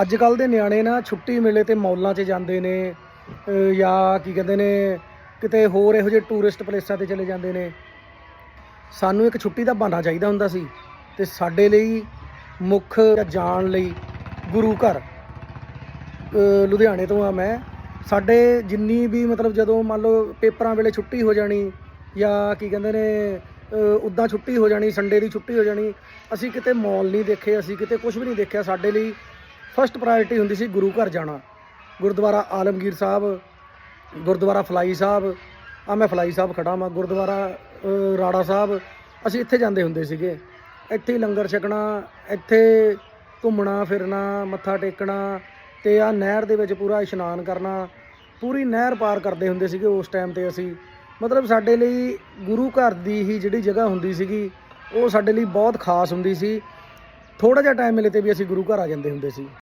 ਅੱਜ ਕੱਲ ਦੇ ਨਿਆਣੇ ਨਾ ਛੁੱਟੀ ਮਿਲੇ ਤੇ ਮੌਲਾਂ 'ਚ ਜਾਂਦੇ ਨੇ ਜਾਂ ਕੀ ਕਹਿੰਦੇ ਨੇ, ਕਿਤੇ ਹੋਰ ਇਹੋ ਜਿਹੇ ਟੂਰਿਸਟ ਪਲੇਸਾਂ ਤੇ ਚਲੇ ਜਾਂਦੇ ਨੇ। ਸਾਨੂੰ ਇੱਕ ਛੁੱਟੀ ਦਾ ਬਹਾਨਾ ਚਾਹੀਦਾ ਹੁੰਦਾ ਸੀ ਤੇ ਸਾਡੇ ਲਈ ਮੁੱਖ ਜਾਣ ਲਈ ਗੁਰੂ ਘਰ। ਲੁਧਿਆਣੇ ਤੋਂ ਆ ਮੈਂ। ਸਾਡੇ ਜਿੰਨੀ ਵੀ ਮਤਲਬ ਜਦੋਂ ਮੰਨ ਲਓ ਪੇਪਰਾਂ ਵੇਲੇ ਛੁੱਟੀ ਹੋ ਜਾਣੀ ਜਾਂ ਕੀ ਕਹਿੰਦੇ ਨੇ ਉਦਾਂ ਛੁੱਟੀ ਹੋ ਜਾਣੀ ਸੰਡੇ ਦੀ ਛੁੱਟੀ ਹੋ ਜਾਣੀ, ਅਸੀਂ ਕਿਤੇ ਮਾਲ ਨਹੀਂ ਦੇਖੇ, ਅਸੀਂ ਕਿਤੇ ਕੁਝ ਵੀ ਨਹੀਂ ਦੇਖਿਆ ਸਾਡੇ ਲਈ। ਫਸਟ ਪ੍ਰਾਇੋਰਟੀ ਹੁੰਦੀ ਸੀ ਗੁਰੂ ਘਰ ਜਾਣਾ। ਗੁਰਦੁਆਰਾ ਆਲਮਗੀਰ ਸਾਹਿਬ, ਗੁਰਦੁਆਰਾ ਫਲਾਈ ਸਾਹਿਬ ਆ ਮੈਂ ਫਲਾਈ ਸਾਹਿਬ ਖੜਾ ਵਾਂ, ਗੁਰਦੁਆਰਾ ਰਾੜਾ ਸਾਹਿਬ, ਅਸੀਂ ਇੱਥੇ ਜਾਂਦੇ ਹੁੰਦੇ ਸੀਗੇ। ਇੱਥੇ ਲੰਗਰ ਛਕਣਾ, ਇੱਥੇ ਘੁੰਮਣਾ, ਫਿਰਨਾ, ਮੱਥਾ ਟੇਕਣਾ ਤੇ ਆ ਨਹਿਰ ਦੇ ਵਿੱਚ ਪੂਰਾ ਇਸ਼ਨਾਨ ਕਰਨਾ, ਪੂਰੀ ਨਹਿਰ ਪਾਰ ਕਰਦੇ ਹੁੰਦੇ ਸੀਗੇ ਉਸ ਟਾਈਮ ਤੇ ਅਸੀਂ। ਮਤਲਬ ਸਾਡੇ ਲਈ ਗੁਰੂ ਘਰ ਦੀ ਹੀ ਜਿਹੜੀ ਜਗ੍ਹਾ ਹੁੰਦੀ ਸੀਗੀ, ਉਹ ਸਾਡੇ ਲਈ ਬਹੁਤ ਖਾਸ ਹੁੰਦੀ ਸੀ। ਥੋੜਾ ਜਿਹਾ ਟਾਈਮ ਮਿਲੇ ਤੇ ਵੀ ਅਸੀਂ ਗੁਰੂ ਘਰ ਆ ਜਾਂਦੇ ਹੁੰਦੇ ਸੀ।